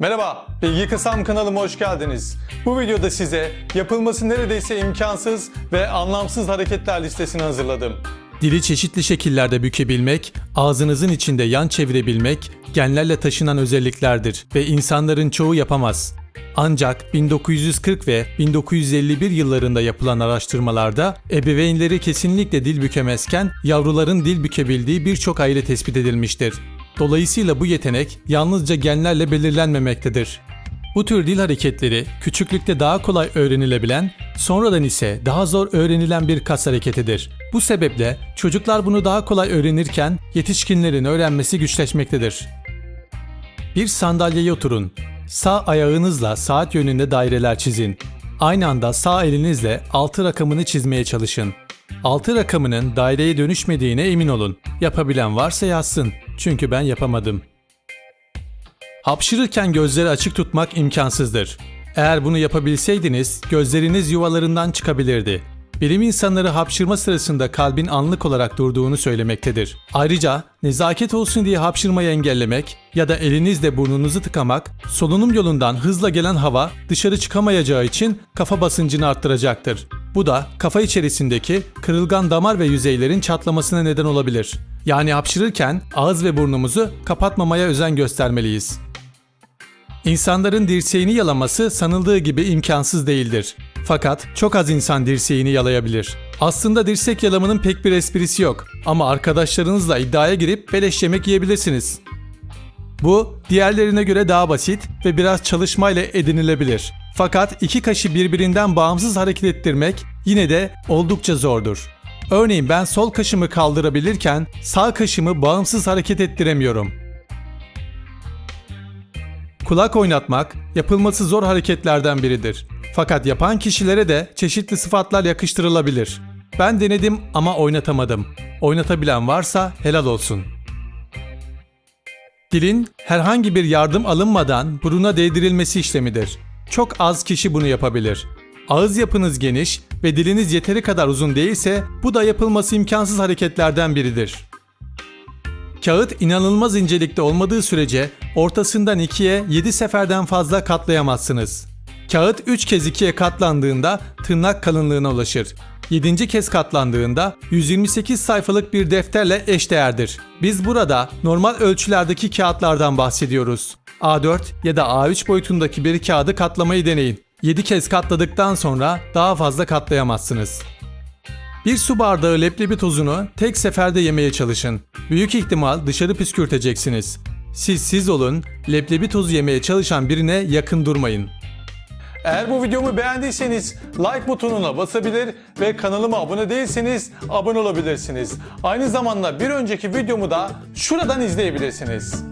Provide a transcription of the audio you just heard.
Merhaba, Bilgi Kısam kanalıma hoş geldiniz. Bu videoda size yapılması neredeyse imkansız ve anlamsız hareketler listesini hazırladım. Dili çeşitli şekillerde bükebilmek, ağzınızın içinde yan çevirebilmek genlerle taşınan özelliklerdir ve insanların çoğu yapamaz. Ancak 1940 ve 1951 yıllarında yapılan araştırmalarda ebeveynleri kesinlikle dil bükemezken yavruların dil bükebildiği birçok aile tespit edilmiştir. Dolayısıyla bu yetenek yalnızca genlerle belirlenmemektedir. Bu tür dil hareketleri küçüklükte daha kolay öğrenilebilen, sonradan ise daha zor öğrenilen bir kas hareketidir. Bu sebeple çocuklar bunu daha kolay öğrenirken yetişkinlerin öğrenmesi güçleşmektedir. Bir sandalyeye oturun. Sağ ayağınızla saat yönünde daireler çizin. Aynı anda sağ elinizle 6 rakamını çizmeye çalışın. 6 rakamının daireye dönüşmediğine emin olun. Yapabilen varsa yazsın. Çünkü ben yapamadım. Hapşırırken gözleri açık tutmak imkansızdır. Eğer bunu yapabilseydiniz gözleriniz yuvalarından çıkabilirdi. Bilim insanları hapşırma sırasında kalbin anlık olarak durduğunu söylemektedir. Ayrıca nezaket olsun diye hapşırmayı engellemek ya da elinizle burnunuzu tıkamak solunum yolundan hızla gelen hava dışarı çıkamayacağı için kafa basıncını arttıracaktır. Bu da kafa içerisindeki kırılgan damar ve yüzeylerin çatlamasına neden olabilir. Yani hapşırırken ağız ve burnumuzu kapatmamaya özen göstermeliyiz. İnsanların dirseğini yalaması sanıldığı gibi imkansız değildir. Fakat çok az insan dirseğini yalayabilir. Aslında dirsek yalamanın pek bir esprisi yok ama arkadaşlarınızla iddiaya girip beleş yemek yiyebilirsiniz. Bu diğerlerine göre daha basit ve biraz çalışmayla edinilebilir. Fakat iki kaşı birbirinden bağımsız hareket ettirmek yine de oldukça zordur. Örneğin ben sol kaşımı kaldırabilirken sağ kaşımı bağımsız hareket ettiremiyorum. Kulak oynatmak yapılması zor hareketlerden biridir. Fakat yapan kişilere de çeşitli sıfatlar yakıştırılabilir. Ben denedim ama oynatamadım. Oynatabilen varsa helal olsun. Dilin herhangi bir yardım alınmadan buruna değdirilmesi işlemidir. Çok az kişi bunu yapabilir. Ağız yapınız geniş ve diliniz yeteri kadar uzun değilse bu da yapılması imkansız hareketlerden biridir. Kağıt inanılmaz incelikte olmadığı sürece ortasından ikiye 7 seferden fazla katlayamazsınız. Kağıt 3 kez ikiye katlandığında tırnak kalınlığına ulaşır. 7. kez katlandığında 128 sayfalık bir defterle eşdeğerdir. Biz burada normal ölçülerdeki kağıtlardan bahsediyoruz. A4 ya da A3 boyutundaki bir kağıdı katlamayı deneyin. 7 kez katladıktan sonra daha fazla katlayamazsınız. Bir su bardağı leblebi tozunu tek seferde yemeye çalışın. Büyük ihtimal dışarı püskürteceksiniz. Siz siz olun, leblebi tozu yemeye çalışan birine yakın durmayın. Eğer bu videomu beğendiyseniz like butonuna basabilir ve kanalıma abone değilseniz abone olabilirsiniz. Aynı zamanda bir önceki videomu da şuradan izleyebilirsiniz.